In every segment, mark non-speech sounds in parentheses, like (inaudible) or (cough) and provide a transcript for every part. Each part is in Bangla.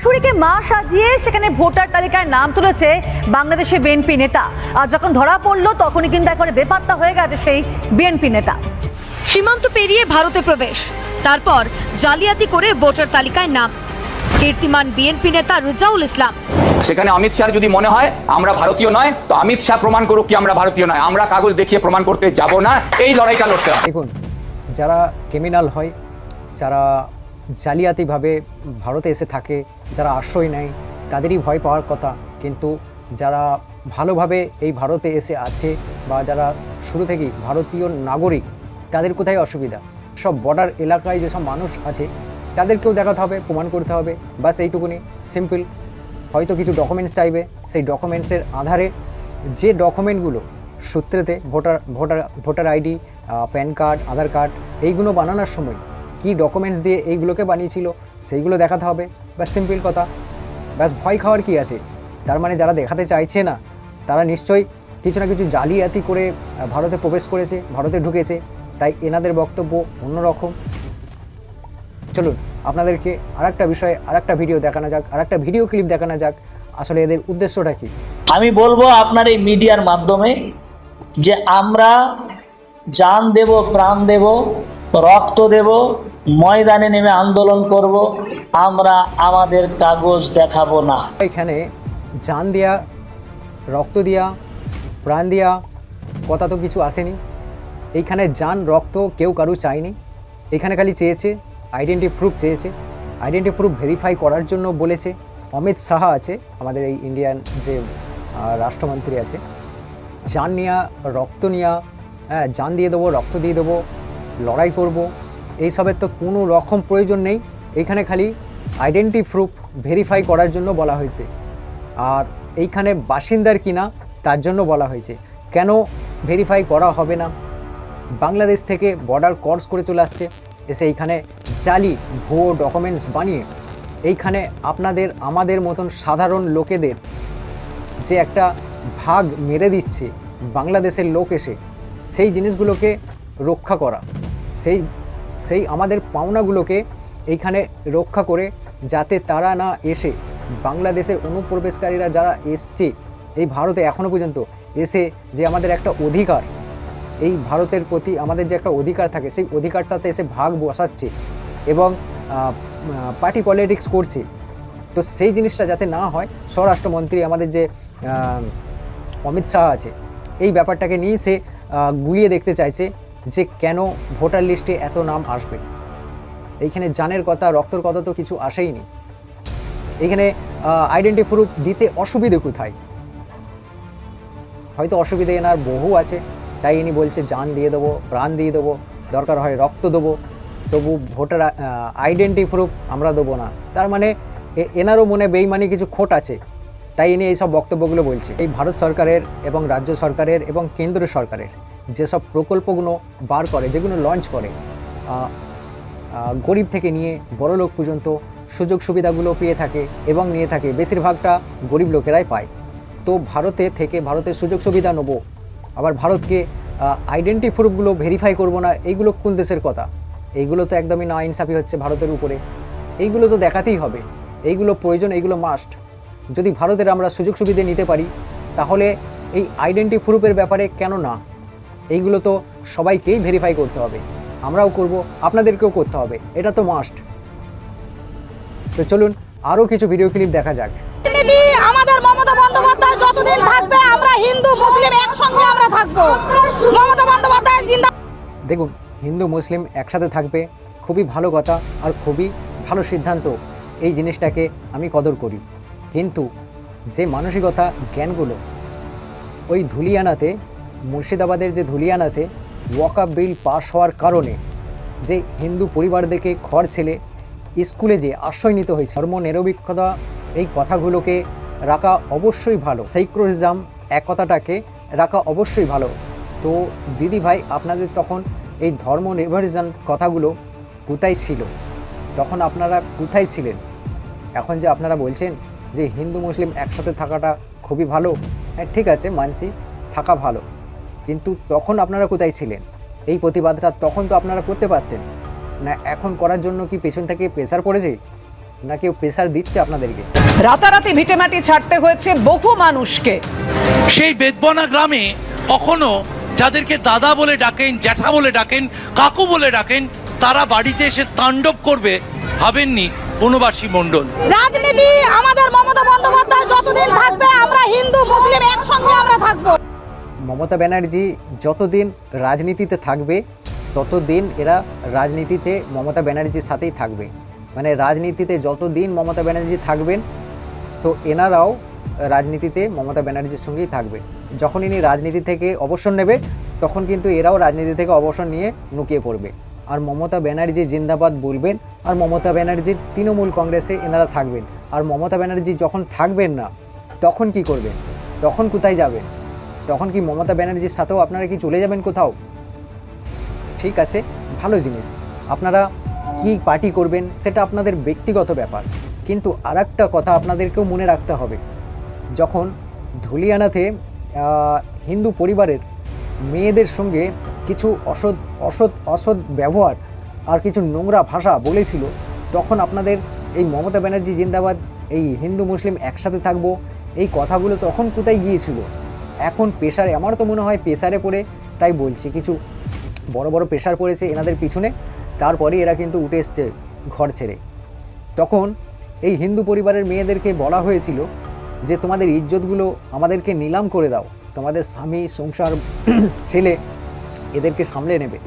শাশুড়িকে মা সাজিয়ে সেখানে ভোটার তালিকায় নাম তুলেছে বাংলাদেশের বিএনপি নেতা। আর যখন ধরা পড়ল তখনই কিন্তু একবারে বেপাত্তা হয়ে গেছে সেই বিএনপি নেতা। সীমান্ত পেরিয়ে ভারতে প্রবেশ তারপর জালিয়াতি করে ভোটার তালিকায় নাম। কীর্তিমান বিএনপি নেতা রুজাউল ইসলাম। সেখানে অমিত শাহ যদি মনে হয় আমরা ভারতীয় নয় তো অমিত শাহ প্রমাণ করুক কি আমরা ভারতীয় নয়। আমরা কাগজ দেখিয়ে প্রমাণ করতে যাব না এই লড়াইটা লড়তে হবে। দেখুন যারা ক্রিমিনাল হয় যারা জালিয়াতিভাবে ভারতে এসে থাকে যারা আশ্রয় নেয়, তাদেরই ভয় পাওয়ার কথা। কিন্তু যারা ভালোভাবে এই ভারতে এসে আছে বা যারা শুরু থেকেই ভারতীয় নাগরিক, তাদের কোথায় অসুবিধা? সব বর্ডার এলাকায় যেসব মানুষ আছে, তাদেরকেও দেখাতে হবে, প্রমাণ করতে হবে। বাস এইটুকুনি সিম্পল হয়তো কিছু ডকুমেন্টস চাইবে, সেই ডকুমেন্টসের আধারে যে ডকুমেন্টগুলো সূত্রেতে voter voter voter ID PAN card Aadhaar card এইগুলো বানানোর সময় কি ডকুমেন্টস দিয়ে এইগুলোকে বানিয়েছিল, সেইগুলো দেখাতে হবে। ব্যাস সিম্পল কথা। ব্যাস ভয় খাওয়ার কি আছে? তার মানে যারা দেখাতে চাইছে না, তারা নিশ্চয়ই কিছু না কিছু জালিয়াতি করে ভারতে প্রবেশ করেছে, ভারতে ঢুকেছে। তাই এনাদের বক্তব্য অন্যরকম। চলুন, আপনাদেরকে আরেকটা বিষয়ে আর একটা ভিডিও দেখানো যাক, আরেকটা ভিডিও ক্লিপ দেখানো যাক। আসলে এদের উদ্দেশ্যটা কি? আমি বলব আপনার এই মিডিয়ার মাধ্যমে যে আমরা জান দেব, প্রাণ দেব রক্ত দেব, ময়দানে নেমে আন্দোলন করব, আমরা আমাদের কাগজ দেখাবো না। এখানে জান দেয়া, রক্ত দিয়া, প্রাণ দিয়া, কথা তো কিছু আসেনি। এইখানে জান, রক্ত কেউ কারু চায়নি। এখানে খালি চেয়েছে আইডেন্টি প্রুফ চেয়েছে। আইডেন্টি প্রুফ ভেরিফাই করার জন্য বলেছে। অমিত শাহ আছে, আমাদের এই ইন্ডিয়ান যে রাষ্ট্রমন্ত্রী আছে। জান নিয়া, রক্ত নিয়া হ্যাঁ জান দিয়ে দেবো, রক্ত দিয়ে দেবো। লড়াই করব। এইসবের তো কোনো রকম প্রয়োজন নেই। এখানে খালি আইডেন্টি প্রুফ ভেরিফাই করার জন্য বলা হয়েছে। আর এইখানে বাসিন্দার কিনা তার জন্য বলা হয়েছে। কেন ভেরিফাই করা হবে না? বাংলাদেশ থেকে বর্ডার ক্রস করে চলে আসছে। এসে এইখানে জালি, ভুয়ো ডকুমেন্টস বানিয়ে এইখানে আপনাদের, আমাদের মতন সাধারণ লোকেদের যে একটা ভাগ মেরে দিচ্ছে বাংলাদেশের লোক এসে, সেই জিনিসগুলোকে রক্ষা করা। সেই সেই আমাদের পাওনাগুলোকে এইখানে রক্ষা করে যাতে তারা না এসে বাংলাদেশের অনুপ্রবেশকারীরা যারা এসছে, এই ভারতে এখনও পর্যন্ত এসে যে আমাদের একটা অধিকার, এই ভারতের প্রতি আমাদের যে একটা অধিকার থাকে, সেই অধিকারটাতে এসে ভাগ বসাচ্ছে এবং পার্টি পলিটিক্স করছে। তো সেই জিনিসটা যাতে না হয়, স্বরাষ্ট্রমন্ত্রী আমাদের যে অমিত শাহ আছে, এই ব্যাপারটাকে নিয়ে সে গুলিয়ে দেখতে চাইছে। যে কেন ভোটার লিস্টে এত নাম আসবে? এইখানে জানের কথা, রক্তর কথা তো কিছু আসেইনি এইখানে আইডেন্টি প্রুফ দিতে অসুবিধে কোথায়? হয়তো অসুবিধে এনার বহু আছে, তাই ইনি বলছে জান দিয়ে দেবো, প্রাণ দিয়ে দেবো, দরকার হয় রক্ত দেবো। তবু ভোটার আইডেন্টি প্রুফ আমরা দেবো না। তার মানে এনারও মনে বেইমানি কিছু খোট আছে। তাই ইনি এইসব বক্তব্যগুলো বলছে। এই ভারত সরকারের এবং রাজ্য সরকারের এবং কেন্দ্র সরকারের। যেসব প্রকল্পগুলো বার করে, যেগুলো লঞ্চ করে গরিব থেকে নিয়ে বড় লোক পর্যন্ত সুযোগ সুবিধাগুলো পেয়ে থাকে এবং নিয়ে থাকে, বেশিরভাগটা গরিব লোকেরাই পায়। তো ভারতে থেকে ভারতের সুযোগ সুবিধা নেব, আবার ভারতকে আইডেন্টি প্রুফগুলো ভেরিফাই করব না, এইগুলো কোন দেশের কথা? এইগুলো তো একদমই না ইনসাফি হচ্ছে ভারতের উপরে। এইগুলো তো দেখাতেই হবে, এইগুলো প্রয়োজন, এইগুলো মাস্ট যদি ভারতের আমরা সুযোগ সুবিধা নিতে পারি, তাহলে এই আইডেন্টি প্রুফের ব্যাপারে কেন না? এইগুলো তো সবাইকেই ভেরিফাই করতে হবে। আমরাও করব আপনাদেরকেও করতে হবে। এটা তো মাস্ট তো চলুন আরও কিছু ভিডিও ক্লিপ দেখা যাক। আমাদের মমতা বন্দ্যোপাধ্যায় যতদিন থাকবে আমরা হিন্দু মুসলিম একসঙ্গে আমরা থাকব। মমতা বন্দ্যোপাধ্যায় জিন্দা দেখুন হিন্দু মুসলিম একসাথে থাকবে খুবই ভালো কথা আর খুবই ভালো সিদ্ধান্ত। এই জিনিসটাকে আমি কদর করি। কিন্তু যে মানসিকতা জ্ঞানগুলো ওই ধুলিয়ানাতে মুর্শিদাবাদের যে ধুলিয়ানাতে ওয়াকাপ বিল পাশ হওয়ার কারণে যে হিন্দু পরিবারদেরকে ঘর ছেলে স্কুলে যে আশ্রয় নিতে হয়েছে, ধর্মনিরপেক্ষতা, এই কথাগুলোকে রাখা অবশ্যই ভালো। সেইক্রোনিজম একতাটাকে রাখা অবশ্যই ভালো। তো দিদি ভাই আপনাদের তখন এই ধর্ম নির্ভরজন কথাগুলো কোথায় ছিল? তখন আপনারা কোথায় ছিলেন? এখন যে আপনারা বলছেন যে হিন্দু, মুসলিম একসাথে থাকাটা খুবই ভালো হ্যাঁ ঠিক আছে, মানছি, থাকা ভালো। কিন্তু তখন আপনারা কোথায় ছিলেন? এই প্রতিবাদটা তখন তো আপনারা করতে পারতেন। না এখন করার জন্য কি পেছন থেকে প্রেশার পড়েছে? না কেউ প্রেশার দিচ্ছে আপনাদেরকে? রাতারাতি ভিটেমাটি ছাড়তে হয়েছে বহু মানুষকে। সেই বেদবনা গ্রামে কখনো যাদেরকে দাদা বলে ডাকেন জ্যাঠা বলে ডাকেন কাকু বলে ডাকেন তারা বাড়িতে এসে তাণ্ডব করবে ভাবেননি বনবাসী মণ্ডল। রাজনীতি আমাদের মমতা বন্দ্যোপাধ্যায় যতদিন থাকবে আমরা হিন্দু মুসলিম একসঙ্গে আমরা থাকব। মমতা ব্যানার্জি যতদিন রাজনীতিতে থাকবে, ততদিন এরা রাজনীতিতে মমতা ব্যানার্জির সাথেই থাকবে। মানে রাজনীতিতে যতদিন মমতা ব্যানার্জি থাকবেন, তো এনারাও রাজনীতিতে মমতা ব্যানার্জির সঙ্গেই থাকবে। যখন ইনি রাজনীতি থেকে অবসর নেবে, তখন কিন্তু এরাও রাজনীতি থেকে অবসর নিয়ে নুকিয়ে পড়বে। আর মমতা ব্যানার্জি জিন্দাবাদ বলবেন, আর মমতা ব্যানার্জির তৃণমূল কংগ্রেসে এনারা থাকবেন। আর মমতা ব্যানার্জি যখন থাকবেন না, তখন কি করবেন? তখন কোথায় যাবেন? তখন কি মমতা ব্যানার্জির সাথেও আপনারা কি চলে যাবেন কোথাও? ঠিক আছে, ভালো জিনিস। আপনারা কি পার্টি করবেন সেটা আপনাদের ব্যক্তিগত ব্যাপার। কিন্তু আর কথা আপনাদেরকেও মনে রাখতে হবে। যখন ধুলিয়ানাতে হিন্দু পরিবারের মেয়েদের সঙ্গে কিছু অসৎ অসৎ অসৎ ব্যবহার আর কিছু নোংরা ভাষা বলেছিল, তখন আপনাদের এই মমতা ব্যানার্জি জিন্দাবাদ, এই হিন্দু মুসলিম একসাথে থাকব, এই কথাগুলো তখন কোথায় গিয়েছিল? এখন পেশারে আমার তো মনে হয় প্রেশারে পড়ে তাই বলছি। কিছু বড় বড় প্রেশার পড়েছে এনাদের পিছনে, তারপরে এরা কিন্তু উঠে এসছে ঘর ছেড়ে। তখন এই হিন্দু পরিবারের মেয়েদেরকে বলা হয়েছিল যে, তোমাদের ইজ্জতগুলো আমাদেরকে নিলাম করে দাও। তোমাদের স্বামী, সংসার, (clears throat) ছেলে এদেরকে সামলে নেবে।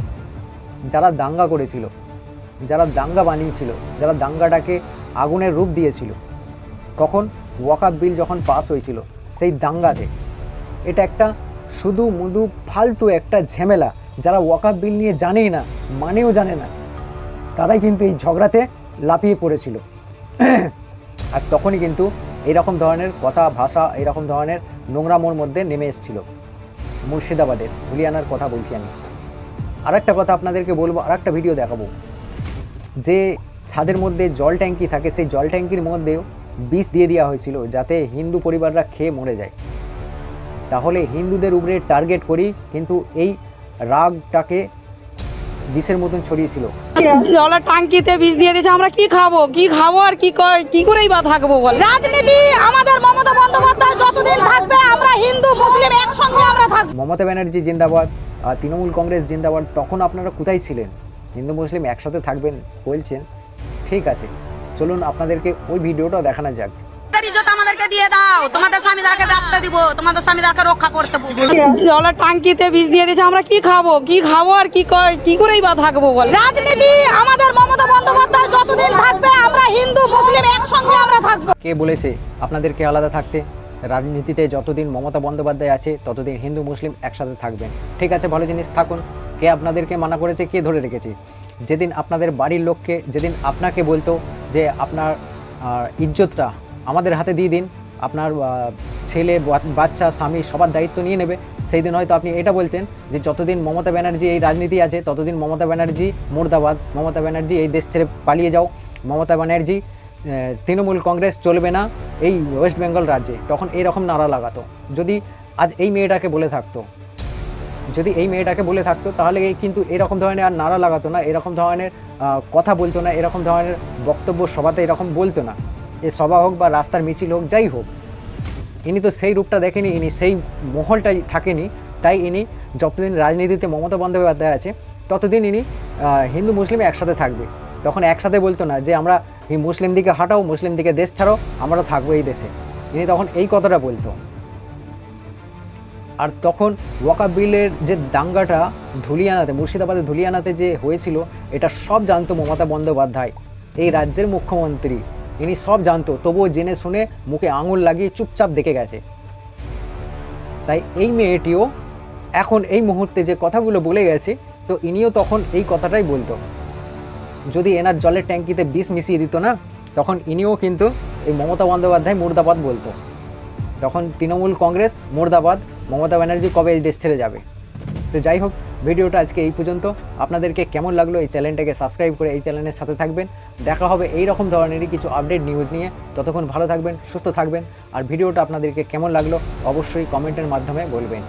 যারা দাঙ্গা করেছিল, যারা দাঙ্গা বানিয়েছিল, যারা দাঙ্গাটাকে আগুনের রূপ দিয়েছিল, কখন ওয়াকাপ বিল যখন পাস হয়েছিল, সেই দাঙ্গাতে এটা একটা শুধু মুদু ফালতু একটা ঝামেলা। যারা ওয়াকাপ বিল নিয়ে জানেই না, মানেও জানে না। তারাই কিন্তু এই ঝগড়াতে লাফিয়ে পড়েছিল। (clears throat) আর তখনই কিন্তু এরকম ধরনের কথা, ভাষা, এরকম ধরনের নোংরামোর মধ্যে নেমে এসেছিল। মুর্শিদাবাদের হুলিয়ানার কথা বলছি আমি। আর একটা কথা আপনাদেরকে বলব আর একটা ভিডিও দেখাবো। যে ছাদের মধ্যে জল ট্যাঙ্কি থাকে, সেই জল ট্যাঙ্কির মধ্যেও বিষ দিয়ে দেওয়া হয়েছিল, যাতে হিন্দু পরিবাররা খেয়ে মরে যায়। তাহলে হিন্দুদের উপরে টার্গেট করি কিন্তু এই রাগটাকে বিষের মতন ছড়িয়েছিল। জলের টাঙ্কিতে বীজ দিয়ে দিয়েছে আমরা কি খাব? কি খাব আর কি ক- কি করেই বা থাকব বল? রাজনীতি আমাদের মমতা বন্দ্যোপাধ্যায় যতদিন থাকবে আমরা হিন্দু মুসলিম একসঙ্গে আমরা থাকব। মমতা ব্যানার্জি জিন্দাবাদ আর তৃণমূল কংগ্রেস জিন্দাবাদ তখন আপনারা কোথায় ছিলেন? হিন্দু মুসলিম একসাথে থাকবেন বলছেন ঠিক আছে। চলুন আপনাদেরকে ওই ভিডিওটা দেখানো যাক। দিয়ে দাও। তোমাদের স্বামীদেরকে বাঁচতে দিব। তোমাদের স্বামীদেরকে রক্ষা করতে। জলের টাঙ্কিতে বীজ দিয়ে দিয়েছে আমরা কি খাব? কি খাব আর কি ক- কি করেই বা থাকব বল? রাজনীতি আমাদের মমতা বন্দ্যোপাধ্যায় যতদিন থাকবে আমরা হিন্দু মুসলিম একসঙ্গে আমরা থাকব। কে বলেছে আপনাদেরকে আলাদা থাকতে? রাজনীতিতে যতদিন মমতা বন্দ্যোপাধ্যায় আছে ততদিন হিন্দু মুসলিম একসাথে থাকবেন। ঠিক আছে ভালো জিনিস থাকুন। কে আপনাদেরকে মানা করেছে কে ধরে রেখেছে? যেদিন আপনাদের বাড়ির লোককে যেদিন আপনাকে বলতো যে আপনার ইজ্জতটা আমাদের হাতে দিয়ে দিন আপনার ছেলে বাচ্চা, স্বামী সবার দায়িত্ব নিয়ে নেবে। সেই দিন হয়তো আপনি এটা বলতেন যে যতদিন মমতা ব্যানার্জি এই রাজনীতি আছে, ততদিন মমতা ব্যানার্জি মুর্দাবাদ, মমতা ব্যানার্জি এই দেশ ছেড়ে পালিয়ে যাও। মমতা ব্যানার্জি তৃণমূল কংগ্রেস চলবে না এই ওয়েস্ট বেঙ্গল রাজ্যে। তখন এইরকম নারা লাগাতো। যদি আজ এই মেয়েটাকে বলে থাকতো, যদি এই মেয়েটাকে বলে থাকতো, তাহলে এই কিন্তু এরকম ধরনের আর নারা লাগাতো না, এরকম ধরনের কথা বলতো না, এরকম ধরনের বক্তব্য সভাতে এরকম বলতো না। এ সভা হোক বা রাস্তার মিছিল হোক, যাই হোক, ইনি তো সেই রূপটা দেখেনি, ইনি সেই মহলটাই থাকেনি, তাই ইনি যতদিন রাজনীতিতে মমতা বন্দ্যোপাধ্যায় আছে, ততদিন ইনি হিন্দু মুসলিম একসাথে থাকবে। তখন একসাথে বলতো না যে, আমরা এই মুসলিম দিকে হাঁটাও, মুসলিম দিকে দেশ ছাড়াও আমরা থাকব এই দেশে। ইনি তখন এই কথাটা বলতো। আর তখন ওয়াকা বিলের যে দাঙ্গাটা ধুলিয়ানাতে, মুর্শিদাবাদের ধুলিয়ানাতে যে হয়েছিল, এটা সব জানতো মমতা বন্দ্যোপাধ্যায়, এই রাজ্যের মুখ্যমন্ত্রী। ইনি সব জানতো, তবুও জেনে শুনে মুখে আঙুল লাগিয়ে চুপচাপ দেখে গেছে। তাই এই মেয়েটিও এখন এই মুহূর্তে যে কথাগুলো বলে গেছে, তো ইনিও তখন এই কথাটাই বলতো। যদি এনার জলের ট্যাঙ্কিতে বিষ মিশিয়ে দিত না, তখন ইনিও কিন্তু এই মমতা বন্দ্যোপাধ্যায় মুর্দাবাদ বলতো। তখন তৃণমূল কংগ্রেস মুর্দাবাদ, মমতা ব্যানার্জি কবে এই দেশ ছেড়ে যাবে? তো যাই হোক ভিডিওটা আজকে এই পর্যন্ত। আপনাদেরকে কেমন লাগল এই চ্যানেলটাকে সাবস্ক্রাইব করে এই চ্যানেলের সাথে থাকবেন। দেখা হবে এই রকম ধরনেরই কিছু আপডেট নিউজ নিয়ে। ততক্ষণ ভালো থাকবেন, সুস্থ থাকবেন। আর ভিডিওটা আপনাদেরকে কেমন লাগল অবশ্যই কমেন্টের মাধ্যমে বলবেন।